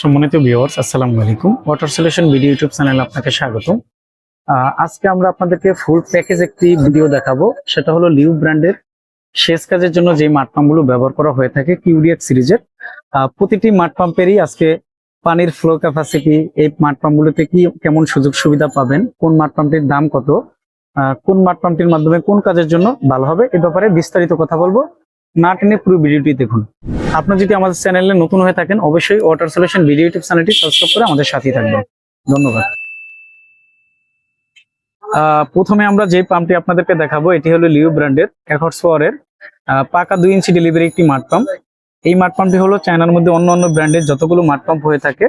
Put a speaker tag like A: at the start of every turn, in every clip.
A: সম্মানিত ভিউয়ার্স আসসালামু আলাইকুম। ওয়াটার সলিউশন ভিডিও ইউটিউব চ্যানেলে আপনাকে স্বাগতম আহ, আজকে আমরা আপনাদেরকে ফুল প্যাকেজ একটি ভিডিও দেখাবো। সেটা হলো লিউ ব্র্যান্ডের শেষ কাজের জন্য যে মাঠ পাম্পগুলো ব্যবহার করা হয়ে থাকে কিউডিএক্স সিরিজের। প্রতিটি মাঠ পাম্পেরই আজকে পানির ফ্লো ক্যাপাসিটি এই মাঠ পাম্পগুলোতে কি কেমন সুযোগ সুবিধা পাবেন কোন মাঠ পাম্পটির দাম কত কোন মাঠ পাম্পটির মাধ্যমে কোন কাজের জন্য ভালো হবে এ ব্যাপারে বিস্তারিত কথা বলব। না টেনে পুরো ভিডিওটি দেখুন। আপনি যদি আমাদের চ্যানেলে নতুন হয়ে থাকেন, অবশ্যই ওয়াটার সলিউশন ভিডিও ইউটিউব চ্যানেলটি সাবস্ক্রাইব করে আমাদের সাথেই থাকবেন। ধন্যবাদ। প্রথমে আমরা যে পাম্পটি আপনাদেরকে দেখাবো, এটি হলো লিও ব্র্যান্ডের একর্স পাওয়ারের পাকা দুই ইঞ্চি ডেলিভারি একটি মাঠ পাম্প। এই মাঠ পাম্পটি হলো চায়নার মধ্যে অন্য অন্য ব্র্যান্ডের যতগুলো মাঠ পাম্প হয়ে থাকে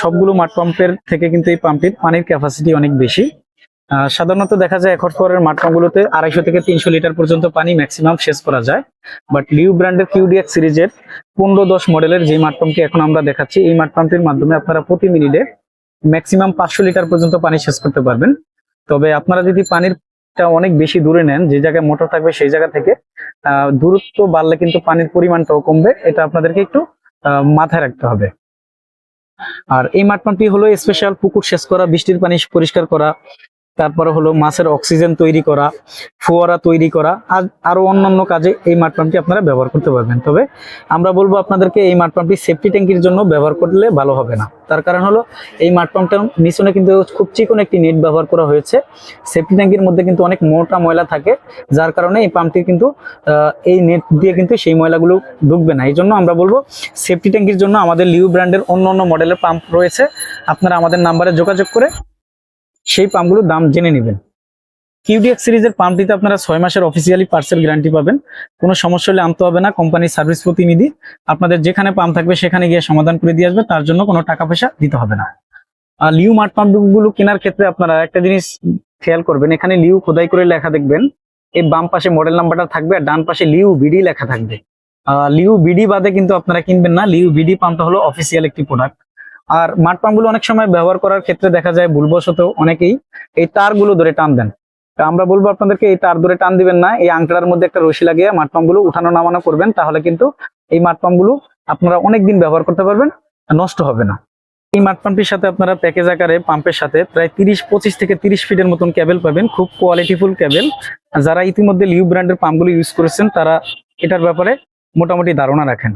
A: সবগুলো মাঠ পাম্পের থেকে কিন্তু এই পাম্পটির পানির ক্যাপাসিটি অনেক বেশি। সাধারণত দেখা যায় একর্স পাওয়ারের মাঠ পাম্পগুলোতে আড়াইশো থেকে তিনশো লিটার পর্যন্ত পানি ম্যাক্সিমাম শেষ করা যায়। বাট লিউ ব্র্যান্ডের কিউডিএক্স সিরিজের পনেরো দশ মডেলের যে মাঠ পাম্পটি এখন আমরা দেখাচ্ছি, এই মাঠ পাম্পটির মাধ্যমে আপনারা প্রতি মিনিটে ম্যাক্সিমাম পাঁচশো লিটার পর্যন্ত পানি শেষ করতে পারবেন। তবে আপনারা যদি পানিরটা অনেক বেশি দূরে নেন, যে জায়গায় মোটর থাকবে সেই জায়গা থেকে দূরত্ব বাড়লে কিন্তু পানির পরিমাণটাও কমবে। এটা আপনাদেরকে একটু মাথায় রাখতে হবে। আর এই মাঠ পাম্পটি হলো স্পেশাল পুকুর শেষ করা, বৃষ্টির পানি পরিষ্কার করা তারপরে হলো মাছের অক্সিজেন তৈরি করা, ফোয়ারা তৈরি করা, আর আরও অন্যান্য কাজে এই মাঠ পাম্পটি আপনারা ব্যবহার করতে পারবেন। তবে আমরা বলব আপনাদেরকে এই মাঠ পাম্পটি সেফটি ট্যাঙ্কির জন্য ব্যবহার করলে ভালো হবে না। তার কারণ হলো এই মাঠ পাম্পটার মিশনে কিন্তু খুব চিকন একটি নেট ব্যবহার করা হয়েছে। সেফটি ট্যাঙ্কির মধ্যে কিন্তু অনেক মোটা ময়লা থাকে, যার কারণে এই পাম্পটি কিন্তু এই নেট দিয়ে কিন্তু সেই ময়লাগুলো ঢুকবে না। এই জন্য আমরা বলব সেফটি ট্যাঙ্কির জন্য আমাদের লিউ ব্র্যান্ডের অন্য অন্য মডেলের পাম্প রয়েছে। আপনারা আমাদের নাম্বারে যোগাযোগ করে সেই পাম্পগুলোর দাম জেনে নেবেন। কিউডিএক্স সিরিজের পাম্পটিতে আপনারা ছয় মাসের অফিসিয়ালি পার্সেল গ্যারান্টি পাবেন। কোনো সমস্যা হলে আনতে হবে না কোম্পানির সার্ভিস প্রতিনিধি। আপনাদের যেখানে পাম্প থাকবে সেখানে গিয়ে সমাধান করে দিয়ে আসবে, তার জন্য কোনো টাকা পয়সা দিতে হবে না। আর লিউ মাঠ পাম্পগুলো কেনার ক্ষেত্রে আপনারা একটা জিনিস খেয়াল করবেন, এখানে লিউ খোদাই করে লেখা দেখবেন। এই বাম পাশে মডেল নাম্বারটা থাকবে আর ডান পাশে লিউ বিডি লেখা থাকবে। লিউ বিডি বাদে কিন্তু আপনারা কিনবেন না, লিউ বিডি পাম্পটা হলো অফিসিয়াল একটি প্রোডাক্ট আর মাঠ পাম্পগুলো অনেক সময় ব্যবহার করার ক্ষেত্রে দেখা যায় ভুলবশত অনেকেই এই তারগুলো ধরে টান দেন। তা আমরা বলব আপনাদেরকে এই তার ধরে টান দিবেন না, এই আংটার মধ্যে একটা রশি লাগিয়ে মাঠ পাম্পগুলো উঠানো নামানো করবেন, তাহলে কিন্তু এই মাঠ পাম্পগুলো আপনারা অনেকদিন ব্যবহার করতে পারবেন, নষ্ট হবে না। এই মাঠ পাম্পটির সাথে আপনারা প্যাকেজ আকারে পাম্পের সাথে প্রায় তিরিশ, পঁচিশ থেকে তিরিশ ফিটের মতন ক্যাবেল পাবেন, খুব কোয়ালিটিফুল ক্যাবেল। যারা ইতিমধ্যে লিউ ব্র্যান্ডের পাম্পগুলো ইউজ করেছেন, তারা এটার ব্যাপারে মোটামুটি ধারণা রাখেন।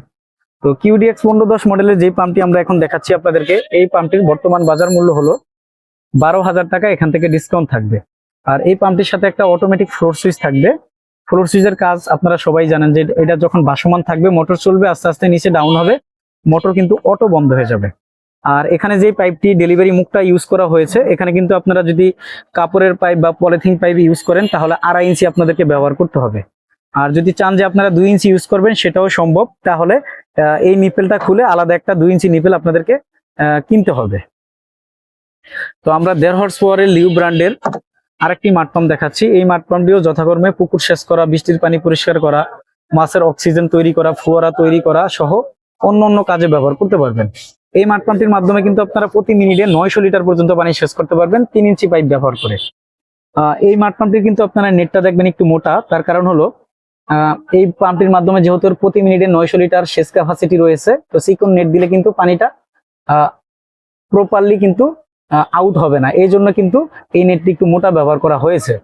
A: তো কিউডিএক্স পনেরো দশ মডেলের যে পাম্পটি আমরা এখন দেখাচ্ছি আপনাদেরকে, এই পাম্পটির বর্তমান বাজার মূল্য হলো বারো হাজার টাকা, এখান থেকে ডিসকাউন্ট থাকবে। আর এই পাম্পটির সাথে একটা অটোমেটিক ফ্লোর সুইচ থাকবে। ফ্লোর সুইচের কাজ আপনারা সবাই জানেন যে এটা যখন ভাসমান থাকবে মোটর চলবে, আস্তে আস্তে নিচে ডাউন হবে মোটর কিন্তু অটো বন্ধ হয়ে যাবে। আর এখানে যে পাইপটি ডেলিভারি মুখটা ইউজ করা হয়েছে, এখানে কিন্তু আপনারা যদি কাপড়ের পাইপ বা পলিথিন পাইপ ইউজ করেন, তাহলে আড়াই ইঞ্চি আপনাদেরকে ব্যবহার করতে হবে। আর যদি চান যে আপনারা দুই ইঞ্চি ইউজ করবেন, সেটাও সম্ভব। তাহলে এই নিপেলটা খুলে আলাদা একটা দুই ইঞ্চি নিপেল আপনাদেরকে কিনতে হবে। তো আমরা দেড় হর্স পাওয়ারের লিউ ব্র্যান্ডের আরেকটি মাঠপাম্প দেখাচ্ছি। এই মাঠ পাম্পটিও যথাকর্মে পুকুর সেচ করা, বৃষ্টির পানি পরিষ্কার করা, মাছের অক্সিজেন তৈরি করা, ফোয়ারা তৈরি করা সহ অন্য অন্য কাজে ব্যবহার করতে পারবেন। এই মাঠ পাম্পটির মাধ্যমে কিন্তু আপনারা প্রতি মিনিটে নয়শো লিটার পর্যন্ত পানি শেষ করতে পারবেন, তিন ইঞ্চি পাইপ ব্যবহার করে। এই মাঠপাম্পটির কিন্তু আপনারা নেটটা দেখবেন একটু মোটা, তার কারণ হলো এই পাম্পটির মাধ্যমে যেহেতু প্রতি মিনিটে নয়শো লিটার সেচ ক্যাপাসিটি রয়েছে, তো সিকন নেট দিলে কিন্তু পানিটা প্রপারলি কিন্তু আউট হবে না। এই জন্য কিন্তু এই নেটটি একটু মোটা ব্যবহার করা হয়েছে।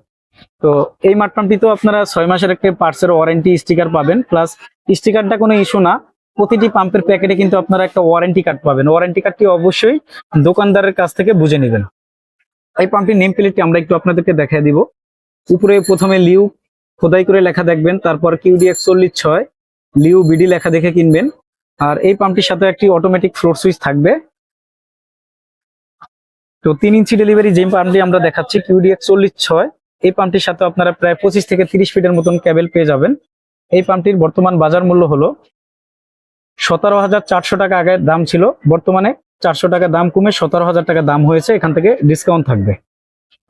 A: তো এই মাঠ পাম্পটি তো আপনারা ছয় মাসের একটা পার্টসের ওয়ারেন্টি স্টিকার পাবেন প্লাস স্টিকারটা কোনো ইস্যু না। প্রতিটি পাম্পের প্যাকেটে কিন্তু আপনারা একটা ওয়ারেন্টি কার্ড পাবেন। ওয়ারেন্টি কার্ডটি অবশ্যই দোকানদারের কাছ থেকে বুঝে নেবেন। এই পাম্পটির নেম প্লেটটি আমরা একটু আপনাদেরকে দেখাই দিব। উপরে প্রথমে লিউ খোদাই করে লেখা দেখবেন, তারপর কিউডি একচল্লিশ ছয় লিউ বিডি লেখা দেখে কিনবেন। আর এই পাম্পটির সাথে একটি অটোমেটিক ফ্লোর সুইচ থাকবে। তো তিন ইঞ্চি ডেলিভারি যে পাম্পটি আমরা দেখাচ্ছি কিউডি একচল্লিশ ছয়, এই পাম্পটির সাথে আপনারা প্রায় পঁচিশ থেকে তিরিশ ফিটের মতন ক্যাবেল পেয়ে যাবেন। এই পাম্পটির বর্তমান বাজার মূল্য হলো সতেরো হাজার চারশো টাকা আগে দাম ছিল, বর্তমানে চারশো টাকা দাম কমে সতেরো হাজার টাকা দাম হয়েছে, এখান থেকে ডিসকাউন্ট থাকবে।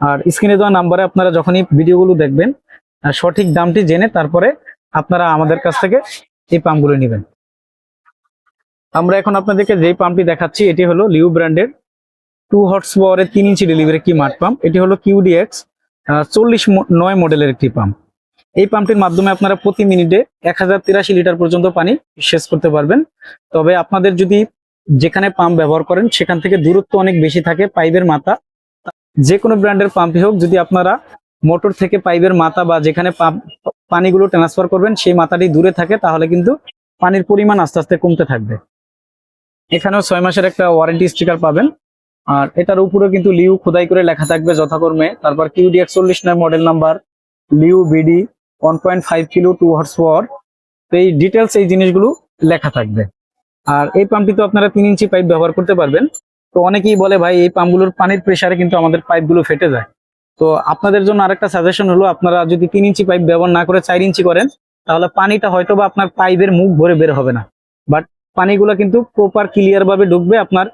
A: আর স্ক্রিনে দেওয়া নাম্বারে আপনারা যখনই ভিডিওগুলো দেখবেন সঠিক দামটি জেনে তারপরে আপনারা আমাদের কাছ থেকে এই পাম্পগুলো নেবেন। আমরা এখন আপনাদেরকে যেই পাম্পটি দেখাচ্ছি, এটি হলো লিউ ব্র্যান্ডের টু হর্স পাওয়ারের তিন ইঞ্চি ডেলিভারি কি মাঠ পাম্প। এটি হলো কিউডিএক্স চল্লিশ নয় মডেলের একটি পাম্প। এই পাম্পটির মাধ্যমে আপনারা প্রতি মিনিটে এক হাজার তিরাশি লিটার পর্যন্ত পানি শেষ করতে পারবেন। তবে আপনাদের যদি যেখানে পাম্প ব্যবহার করেন, সেখান থেকে দূরত্ব অনেক বেশি থাকে, পাইপের মাথা। যে কোনো ব্র্যান্ডের পাম্পই হোক, যদি আপনারা মোটর থেকে পাইপের মাথা বা যেখানে পানিগুলো ট্রান্সফার করবেন, সেই মাথাটি দূরে থাকে, তাহলে কিন্তু পানির পরিমাণ আস্তে আস্তে কমতে থাকবে। এখানেও ছয় মাসের একটা ওয়ারেন্টি স্টিকার পাবেন। আর এটার উপরে কিন্তু লিউ খোদাই করে লেখা থাকবে যথাক্রমে। তারপর কিউডি একচল্লিশ নয় model number, Liu BD one point five kilo two horse power তো এই ডিটেলস এই জিনিসগুলো লেখা থাকবে। আর এই পাম্পটি তো আপনারা তিন ইঞ্চি পাইপ ব্যবহার করতে পারবেন। তো অনেকেই বলে, ভাই, এই পাম্পগুলোর পানির প্রেসারে কিন্তু আমাদের পাইপগুলো ফেটে যায়। তো আপনাদের জন্য আরেকটা সাজেশন হলো, আপনারা যদি তিন ইঞ্চি পাইপ ব্যবহার না করে চার ইঞ্চি করেন, তাহলে পানিটা হয়তো বা আপনার পাইপের মুখ ভরে বের হবে না। বাট পানিগুলো কিন্তু প্রপার ক্লিয়ার ভাবে ঢুকবে, আপনার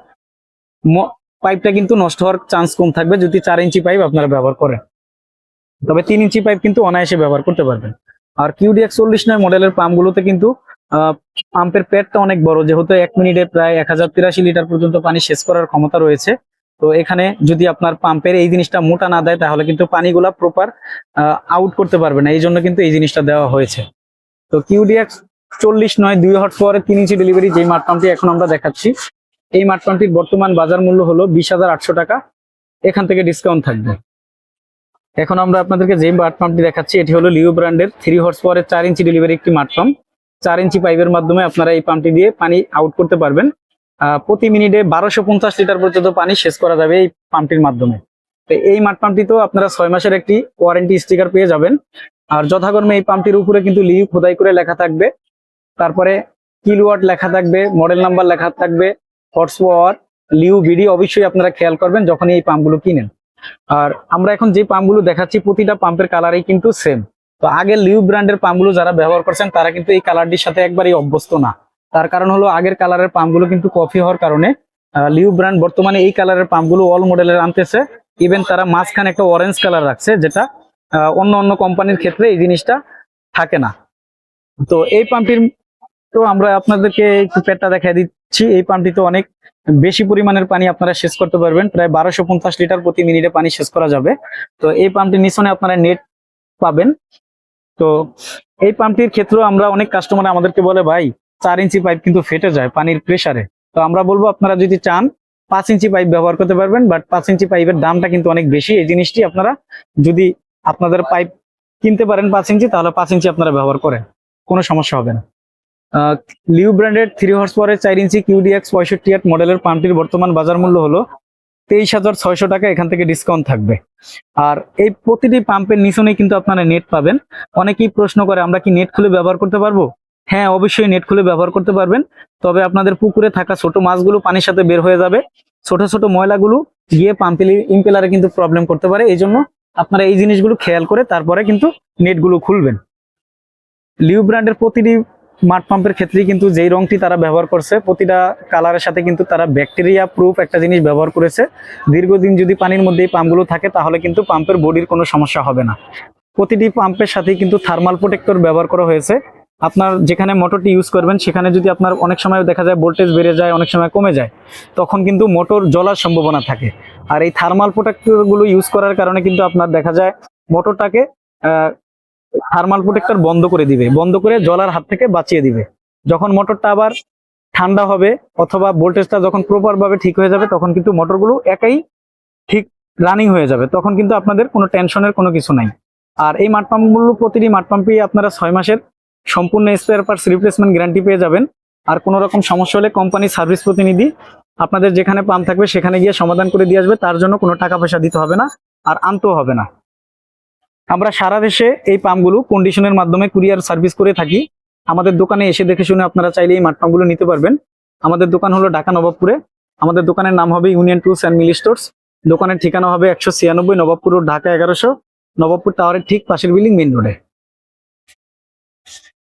A: পাইপটা কিন্তু নষ্ট হওয়ার চান্স কম থাকবে যদি চার ইঞ্চি পাইপ আপনারা ব্যবহার করেন। তবে তিন ইঞ্চি পাইপ কিন্তু অনায়াসে ব্যবহার করতে পারবেন। আর কিউডি একচল্লিশ নয় মডেলের পাম্পগুলোতে কিন্তু পাম্পের পেটটা অনেক বড়, যেহেতু এক মিনিটে প্রায় এক হাজার তিরাশি লিটার পর্যন্ত পানি শেষ করার ক্ষমতা রয়েছে। তো এখানে যদি আপনার পাম্পের এই জিনিসটা মোটা না দেয়, তাহলে কিন্তু পানিগুলা প্রপার আউট করতে পারবে না। এই জন্য কিন্তু এই জিনিসটা দেওয়া হয়েছে। তো কিউডিএক্স চল্লিশ নয় দুই হট পরে তিন ইঞ্চি ডেলিভারি যে মাঠ পাম্পটি এখন আমরা দেখাচ্ছি, এই মাঠ পাম্পটির বর্তমান বাজার মূল্য হলো বিশ হাজার আটশো টাকা। এখান থেকে ডিসকাউন্ট থাকবে। এখন আমরা আপনাদেরকে যে মাঠ পাম্পটি দেখাচ্ছি, এটি হলো লিও ব্র্যান্ডের থ্রি হর্স পাওয়ারের চার ইঞ্চি ডেলিভারি একটি মাঠ পাম্প। চার ইঞ্চি পাইপের মাধ্যমে আপনারা এই পাম্পটি দিয়ে পানি আউট করতে পারবেন। প্রতি মিনিটে বারোশো পঞ্চাশ লিটার পর্যন্ত পানি শেষ করা যাবে এই পাম্পটির মাধ্যমে। তো এই মাঠ পাম্পটিতেও আপনারা ছয় মাসের একটি ওয়ারেন্টি স্টিকার পেয়ে যাবেন। আর যথাক্রমে এই পাম্পটির উপরে কিন্তু লিউ খোদাই করে লেখা থাকবে। তারপরে কিলোয়াট লেখা থাকবে মডেল নাম্বার লেখা থাকবে হর্স পাওয়ার লিউ বিডি অবশ্যই আপনারা খেয়াল করবেন যখন এই পাম্পগুলো কিনেন। আর আমরা এখন যে পাম্পগুলো দেখাচ্ছি, প্রতিটা পাম্পের কালারই কিন্তু সেম তো আগে লিউ ব্র্যান্ডের পাম্পগুলো যারা ব্যবহার করছেন, তারা কিন্তু এই কালারটির সাথে একবারই অভ্যস্ত না। তার কারণ হলো আগের কালারের পাম্পগুলো কিন্তু কফি হওয়ার কারণে লিউ ব্র্যান্ড বর্তমানে এই কালারের পাম্পগুলো অল মডেলের আনতেছে। ইভেন তারা মাঝখানে একটা অরেঞ্জ কালার রাখছে, যেটা অন্য অন্য কোম্পানির ক্ষেত্রে এই জিনিসটা থাকে না। তো এই পাম্পটির তো আমরা আপনাদেরকে একটু পেটটা দেখা দিচ্ছি। এই পাম্পটিতে অনেক বেশি পরিমাণের পানি আপনারা শেষ করতে পারবেন। প্রায় বারোশো পঞ্চাশ লিটার প্রতি মিনিটে পানি শেষ করা যাবে। তো এই পাম্পটির নিচনে আপনারা নেট পাবেন। তো এই পাম্পটির ক্ষেত্রেও আমরা অনেক কাস্টমার আমাদেরকে বলে, ভাই চার ইঞ্চি পাইপ কিন্তু ফেটে যায় পানির প্রেসারে তো আমরা বলব আপনারা যদি চান, পাঁচ ইঞ্চি পাইপ ব্যবহার করতে পারবেন বাট পাঁচ ইঞ্চি পাইপের দামটা কিন্তু অনেক বেশি। এই জিনিসটি আপনারা যদি আপনাদের পাইপ কিনতে পারেন পাঁচ ইঞ্চি, তাহলে পাঁচ ইঞ্চি আপনারা ব্যবহার করেন। কোনো সমস্যা হবে না। লিউ ব্র্যান্ডের থ্রি হর্স পাওয়ারের চার ইঞ্চি কিউডিএক্স পঁয়ষট্টি আট মডেলের পাম্পটির বর্তমান বাজার মূল্য হলো তেইশ হাজার ছয়শো টাকা, এখান থেকে ডিসকাউন্ট থাকবে। আর এই প্রতিটি পাম্পের নিচনেই কিন্তু আপনারা নেট পাবেন। অনেকেই প্রশ্ন করে, আমরা কি নেট খুলে ব্যবহার করতে পারব? হ্যাঁ অবশ্যই নেট খুলে ব্যবহার করতে পারবেন। তবে আপনাদের পুকুরে থাকা ছোট মাছগুলো পানির সাথে বের হয়ে যাবে। ছোট ছোট ময়লাগুলো গিয়ে পাম্পেলি ইম্পেলারে কিন্তু প্রবলেম করতে পারে। এই জন্য আপনারা এই জিনিসগুলো খেয়াল করে তারপরে কিন্তু নেটগুলো খুলবেন। লিউ ব্র্যান্ডের প্রতিটি মাঠ পাম্পের ক্ষেত্রেই কিন্তু যেই রংটি তারা ব্যবহার করছে, প্রতিটা কালারের সাথে কিন্তু তারা ব্যাকটেরিয়া প্রুফ একটা জিনিস ব্যবহার করেছে। দীর্ঘদিন যদি পানির মধ্যে এই পাম্পগুলো থাকে, তাহলে কিন্তু পাম্পের বডির কোনো সমস্যা হবে না। প্রতিটি পাম্পের সাথেই কিন্তু থার্মাল প্রোটেক্টর ব্যবহার করা হয়েছে। আপনার যেখানে মোটরটি ইউজ করবেন, সেখানে যদি আপনার অনেক সময় দেখা যায় ভোল্টেজ বেড়ে যায়, অনেক সময় কমে যায়, তখন কিন্তু মোটর জ্বলার সম্ভাবনা থাকে। আর এই থার্মাল প্রোটেক্টরগুলো ইউজ করার কারণে কিন্তু আপনার দেখা যায় মোটরটাকে থার্মাল প্রোটেক্টর বন্ধ করে দিবে, বন্ধ করে জলার হাত থেকে বাঁচিয়ে দিবে। যখন মোটরটা আবার ঠান্ডা হবে অথবা ভোল্টেজটা যখন প্রপারভাবে ঠিক হয়ে যাবে, তখন কিন্তু মোটরগুলো একাই ঠিক রানিং হয়ে যাবে, তখন কিন্তু আপনাদের কোনো টেনশনের কোনো কিছু নাই। আর এই মাঠ পাম্পগুলো প্রতিটি মাঠ পাম্পেই আপনারা ছয় মাসের সম্পূর্ণ স্পেয়ার পার্টস রিপ্লেসমেন্ট গ্যারান্টি পেয়ে যাবেন। আর কোনো রকম সমস্যা হলে কোম্পানি সার্ভিস প্রতিনিধি আপনাদের যেখানে পাম্প থাকবে সেখানে গিয়ে সমাধান করে দিয়ে আসবে, তার জন্য কোনো টাকা পয়সা দিতে হবে না আর আনতেও হবে না। আমরা সারা দেশে এই পাম্পগুলো কন্ডিশনের মাধ্যমে কুরিয়ার সার্ভিস করে থাকি। আমাদের দোকানে এসে দেখে শুনে আপনারা চাইলে এই মাঠ পাম্পগুলো নিতে পারবেন। আমাদের দোকান হলো ঢাকা নবাবপুরে। আমাদের দোকানের নাম হবে Union Tools and Mili Stores দোকানের ঠিকানা হবে একশো ছিয়ানব্বই নবাবপুর ঢাকা এগারোশো। নবাবপুর টাওয়ারের ঠিক পাশের বিল্ডিং মেন রোডে